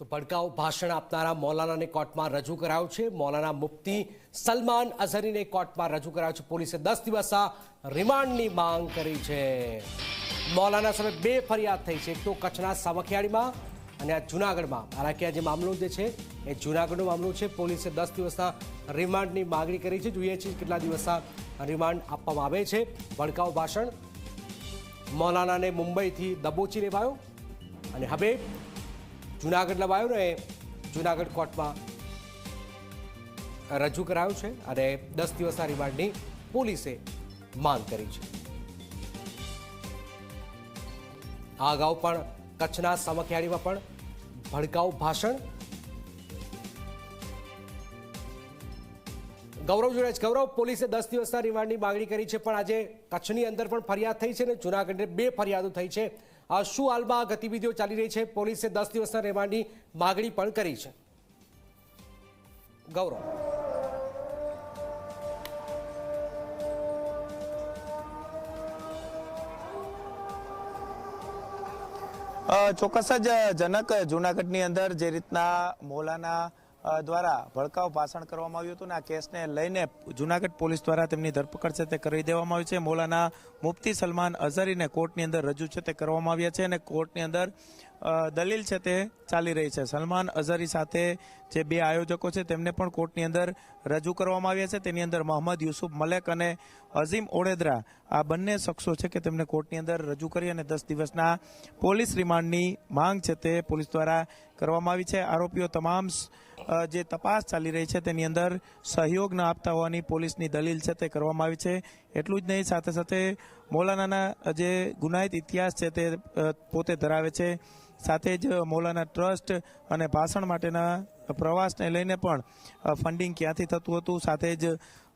તો ભડકાઉ ભાષણ આપનારા મૌલાનાને કોર્ટમાં રજૂ કરાયું છે. મૌલાના મુફ્તી સલમાન અઝહરીને કોર્ટમાં રજૂ કરાયું છે. પોલીસે દસ દિવસના રિમાન્ડની માંગ કરી છે. મૌલાના સામે બે ફરિયાદ થઈ છે. એક તો કચ્છના સામખિયાળીમાં અને આ જૂનાગઢમાં. હાલાકી આ જે મામલો જે છે, એ જૂનાગઢનો મામલો છે. પોલીસે દસ દિવસના રિમાન્ડની માગણી કરી છે. જોઈએ છીએ કેટલા દિવસના રિમાન્ડ આપવામાં આવે છે. ભડકાઉ ભાષણ મૌલાનાને મુંબઈથી દબોચી લેવાયો. અને હવે જુનાગઢ લવાયો ને જુનાગઢ કોર્ટમાં રજૂ કરાયું છે અને દસ દિવસના રિમાન્ડની પોલીસે માંગ કરી છે આ અગાઉ પણ કચ્છના સામખિયાળીમાં પણ ભડકાઉ ભાષણ ગૌરવ જોડે છે. ગૌરવ, પોલીસે દસ દિવસના રિમાન્ડની માંગણી કરી છે, પણ આજે કચ્છની અંદર પણ ફરિયાદ થઈ છે ને જૂનાગઢને બે ફરિયાદો થઈ છે શું હાલમાં ગતિવિધિઓ ચાલી રહી છે? પોલીસે દસ દિવસના રિમાન્ડની માગણી પણ કરી છે. ગૌરવ. ચોક્કસ જ જનક જુનાગઢની અંદર જે રીતના મૌલાના દ્વારા ભડકાવ ભાષણ કરવામાં આવ્યું હતું ને આ કેસને લઈને જુનાગઢ પોલીસ દ્વારા તેમની ધરપકડ છે તે કરી દેવામાં આવી છે. મોલાના મુફ્તી સલમાન અઝહરીને કોર્ટની અંદર રજૂ છે તે કરવામાં આવ્યા છે અને કોર્ટની અંદર દલીલ છે તે ચાલી રહી છે. સલમાન અઝહરી સાથે જે બે આયોજકો છે તેમને પણ કોર્ટની અંદર રજૂ કરવામાં આવ્યા છે. તેની અંદર મોહમ્મદ યુસુફ મલેક અને અઝીમ ઓડેદરા, આ બંને શખ્સો છે કે તેમને કોર્ટની અંદર રજૂ કરી અને દસ દિવસના પોલીસ રિમાન્ડની માંગ છે તે પોલીસ દ્વારા કરવામાં આવી છે. આરોપીઓ તમામ જે તપાસ ચાલી રહી છે તેની અંદર સહયોગ ન આપતા હોવાની પોલીસની દલીલ છે તે કરવામાં આવી છે. એટલું જ નહીં, સાથે સાથે મૌલાનાના જે ગુનાહિત ઇતિહાસ છે તે પોતે ધરાવે છે. સાથે જ મૌલાના ટ્રસ્ટ અને ભાષણ માટેના પ્રવાસને લઈને પણ ફંડિંગ ક્યાંથી થતું હતું, સાથે જ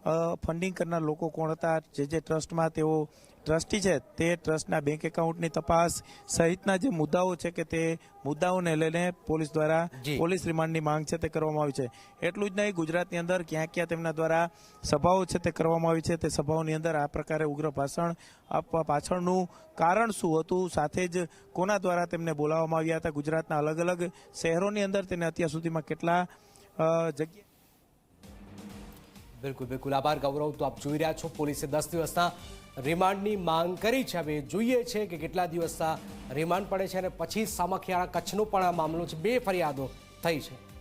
ફંડિંગ કરનાર લોકો કોણ હતા? જે જે ટ્રસ્ટમાં તેઓ ટ્રસ્ટી છે તે ટ્રસ્ટના બેંક એકાઉન્ટની તપાસ સહિતના જે મુદ્દાઓ છે કે તે મુદ્દાઓને લઈને પોલીસ દ્વારા પોલીસ રિમાન્ડની માંગ છે તે કરવામાં આવી છે. એટલું જ નહીં ગુજરાતની અંદર ક્યાં ક્યાં તેમના દ્વારા સભાઓ છે તે કરવામાં આવી છે તે સભાઓની અંદર આ પ્રકારે ઉગ્ર ભાષણ આપવા પાછળનું કારણ શું હતું? સાથે જ કોના દ્વારા તેમને બોલાવવામાં આવ્યા હતા? ગુજરાતના અલગ અલગ શહેરોની અંદર તેને અત્યાર સુધીમાં કેટલા જગ્યા બિલકુલ બિલકુલ. આભાર, ગૌરવ. તો આપ જોઈ રહ્યા છો પોલીસે દસ દિવસના રિમાન્ડની માંગ કરી છે. હવે જોઈએ છે કે કેટલા દિવસના રિમાન્ડ પડે છે અને પછી સામખિયાળા કચ્છનો પણ આ મામલો છે. બે ફરિયાદો થઈ છે.